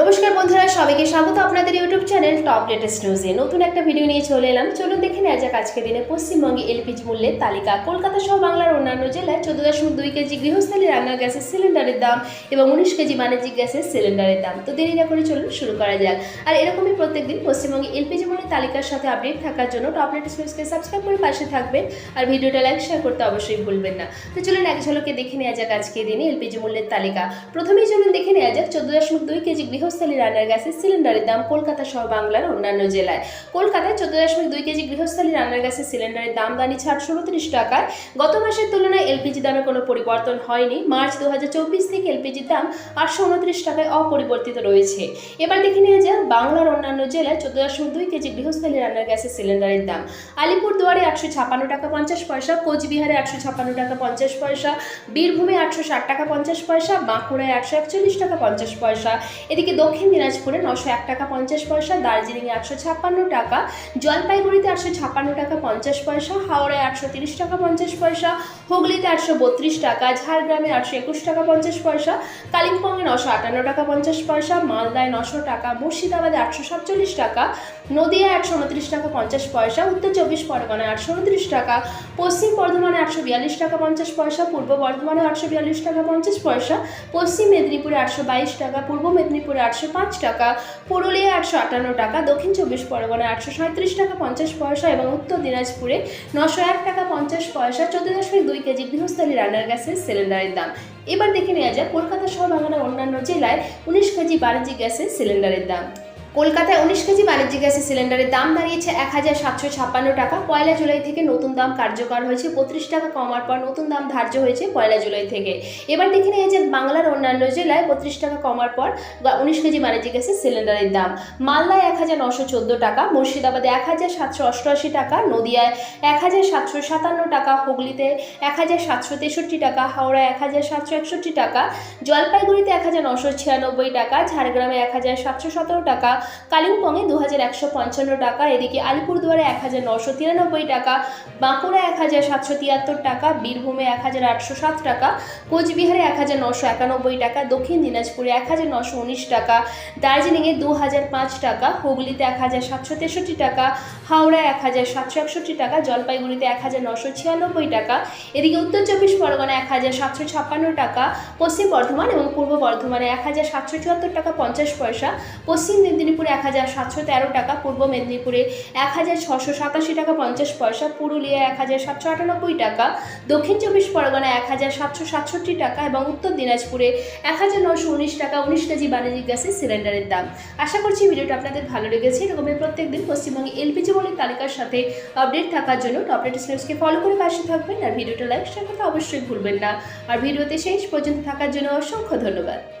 নমস্কার বন্ধুরা, সবাইকে স্বাগত আপনাদের ইউটিউব চ্যানেল টপ লেটেস্ট নিউজে। নতুন একটা ভিডিও নিয়ে চলে এলাম। চলুন দেখে নেওয়া যাক আজকের দিনে পশ্চিমবঙ্গে এলপিজি মূল্যের তালিকা। কলকাতা সহ বাংলার অন্যান্য জেলায় চোদ্দ দশমিক দুই কেজি গৃহস্থালী রান্নার গ্যাসের সিলিন্ডারের দাম এবং উনিশ কেজি বাণিজ্যিক গ্যাসের সিলিন্ডারের দাম। তো দেরি না করে চলুন শুরু করা যাক। আর এরকমই প্রত্যেকদিন পশ্চিমবঙ্গে এলপিজি মূল্যের তালিকার সাথে আপডেট থাকার জন্য টপ লেটেস্ট নিউজকে সাবস্ক্রাইব করে পাশে থাকবেন। আর ভিডিওটা লাইক, শেয়ার করতে অবশ্যই ভুলবেন না। তো চলুন এক ঝলকে দেখে নেওয়া যাক আজকের দিনে এলপিজি মূল্যের তালিকা। প্রথমেই চলুন দেখে নেওয়া যাক চোদ্দ দশমিক দুই কেজি গৃহস্থালী রান্নার গ্যাসের সিলিন্ডারের দাম কলকাতা সহ বাংলার অন্যান্য জেলায়। কলকাতায় চোদ্দ দশমিক দুই কেজি গৃহস্থালী রান্নার গ্যাসের সিলিন্ডারের দাম দাঁড়িয়েছে আটশো উনত্রিশ টাকায়। গত মাসের তুলনায় এলপিজি দামে কোনো পরিবর্তন হয়নি। মার্চ দু হাজার চব্বিশ থেকে এলপিজির দাম আটশো উনত্রিশ টাকায় অপরিবর্তিত রয়েছে। এবার দেখে নেওয়া যাক বাংলার অন্যান্য জেলায় চোদ্দ দশমিক দুই কেজি গৃহস্থালী রান্নার গ্যাসের সিলিন্ডারের দাম। আলিপুরদুয়ারে আটশো ছাপান্ন টাকা পঞ্চাশ পয়সা, কোচবিহারে আটশো ছাপান্ন টাকা পঞ্চাশ পয়সা, বীরভূমে আটশো ষাট টাকা পঞ্চাশ পয়সা, বাঁকুড়ায় একশো একচল্লিশ টাকা পঞ্চাশ পয়সা। এদিকে দক্ষিণ দিনাজপুরে নশো এক টাকা পঞ্চাশ পয়সা, দার্জিলিংয়ে আটশো ছাপ্পান্ন টাকা, জলপাইগুড়িতে আটশো ছাপ্পান্ন টাকা পঞ্চাশ পয়সা, হাওড়ায় আটশো তিরিশ টাকা পঞ্চাশ পয়সা, হুগলিতে আটশো বত্রিশ টাকা, ঝাড়গ্রামে আটশো একুশ টাকা পঞ্চাশ পয়সা, কালিম্পংয়ে নশো আটান্ন টাকা পঞ্চাশ পয়সা, মালদায় নশো টাকা, মুর্শিদাবাদে আটশো সাতচল্লিশ টাকা, নদিয়ায় একশো উনত্রিশ টাকা পঞ্চাশ পয়সা, উত্তর চব্বিশ পরগনায় আটশো উনত্রিশ টাকা, পশ্চিম বর্ধমানে আটশো বিয়াল্লিশ টাকা পঞ্চাশ পয়সা, পূর্ব বর্ধমানে আটশো বিয়াল্লিশ টাকা পঞ্চাশ পয়সা, পশ্চিম মেদিনীপুরে আটশো বাইশ টাকা, পূর্ব মেদিনীপুরে আটশো পাঁচ টাকা, পুরুলিয়া আটশো আটান্ন টাকা, দক্ষিণ চব্বিশ পরগনা আটশো সাঁত্রিশ টাকা পঞ্চাশ পয়সা এবং উত্তর দিনাজপুরে নশো এক টাকা পঞ্চাশ পয়সা, চোদ্দ দশমিক দুই কেজি গৃহস্থালী রান্নার গ্যাসের সিলিন্ডারের দাম। এবার দেখে নেওয়া যায় কলকাতা সহ বাংলার অন্যান্য জেলায় উনিশ কেজি বাণিজ্যিক গ্যাসের সিলিন্ডারের দাম। কলকাতায় উনিশ কেজি বাণিজ্যিক গ্যাসের সিলিন্ডারের দাম দাঁড়িয়েছে এক হাজার সাতশো ছাপ্পান্ন টাকা। পয়লা জুলাই থেকে নতুন দাম কার্যকর হয়েছে। বত্রিশ টাকা কমার পর নতুন দাম ধার্য হয়েছে পয়লা জুলাই থেকে। এবার দেখে নিয়ে যে বাংলার অন্যান্য জেলায় বত্রিশ টাকা কমার পর উনিশ কেজি বাণিজ্যিক গ্যাসের সিলিন্ডারের দাম। মালদায় এক হাজার নশো চোদ্দ টাকা, মুর্শিদাবাদে এক হাজার সাতশো অষ্টআশি টাকা, নদিয়ায় এক হাজার সাতশো সাতান্ন টাকা, হুগলিতে এক হাজার সাতশো তেষট্টি টাকা, হাওড়ায় এক হাজার সাতশো একষট্টি টাকা, জলপাইগুড়িতে এক হাজার নশো ছিয়ানব্বই টাকা, ঝাড়গ্রামে এক হাজার সাতশো সতেরো টাকা কালিম্পংয়ে দু হাজার একশো পঞ্চান্ন টাকা, এদিকে আলিপুরদুয়ারে এক হাজার নশো তিরানব্বই টাকা বাঁকুড়া এক হাজার সাতশো তিয়াত্তর টাকা, বীরভূমে এক হাজার আটশো সাত টাকা, কোচবিহারে এক হাজার নশো একানব্বই টাকা, দক্ষিণ দিনাজপুরে এক হাজার নশো উনিশ টাকা, দার্জিলিংয়ে দু হাজার পাঁচ টাকা, হুগলিতে এক হাজার সাতশো তেষট্টি টাকা, হাওড়ায় এক হাজার সাতশো একষট্টি টাকা, জলপাইগুড়িতে এক হাজার নশো ছিয়ানব্বই টাকা, এদিকে উত্তর চব্বিশ পরগনা এক হাজার সাতশো ছাপ্পান্ন টাকা, পশ্চিম বর্ধমান এবং পূর্ব বর্ধমানে এক হাজার সাতশো চুয়াত্তর টাকা পঞ্চাশ পয়সা, পশ্চিম মেদিনীপুরে এক হাজার সাতশো তেরো টাকা, পূর্ব মেদিনীপুরে এক হাজার ছশো সাতাশি টাকা, পঞ্চাশ পয়সা, পুরুলিয়া এক হাজার সাতশো আটানব্বই টাকা, দক্ষিণ চব্বিশ পরগনা এক হাজার সাতশো সাতষট্টি টাকা এবং উত্তর দিনাজপুরে এক হাজার নশো উনিশ টাকা, উনিশ কেজি বাণিজ্যিক গ্যাসের সিলিন্ডারের দাম। আশা করছি ভিডিওটা আপনাদের ভালো লেগেছে। এরকমই প্রত্যেক দিন পশ্চিমবঙ্গে এলপিজি মূল্যের তালিকার সাথে আপডেট থাকার জন্য টপ লেটেস্ট নিউজকে ফলো করে পাশে থাকবেন। আর ভিডিওটা লাইক শেয়ার করতে অবশ্যই ভুলবেন না। আর ভিডিওতে শেষ পর্যন্ত থাকার জন্য অসংখ্য ধন্যবাদ।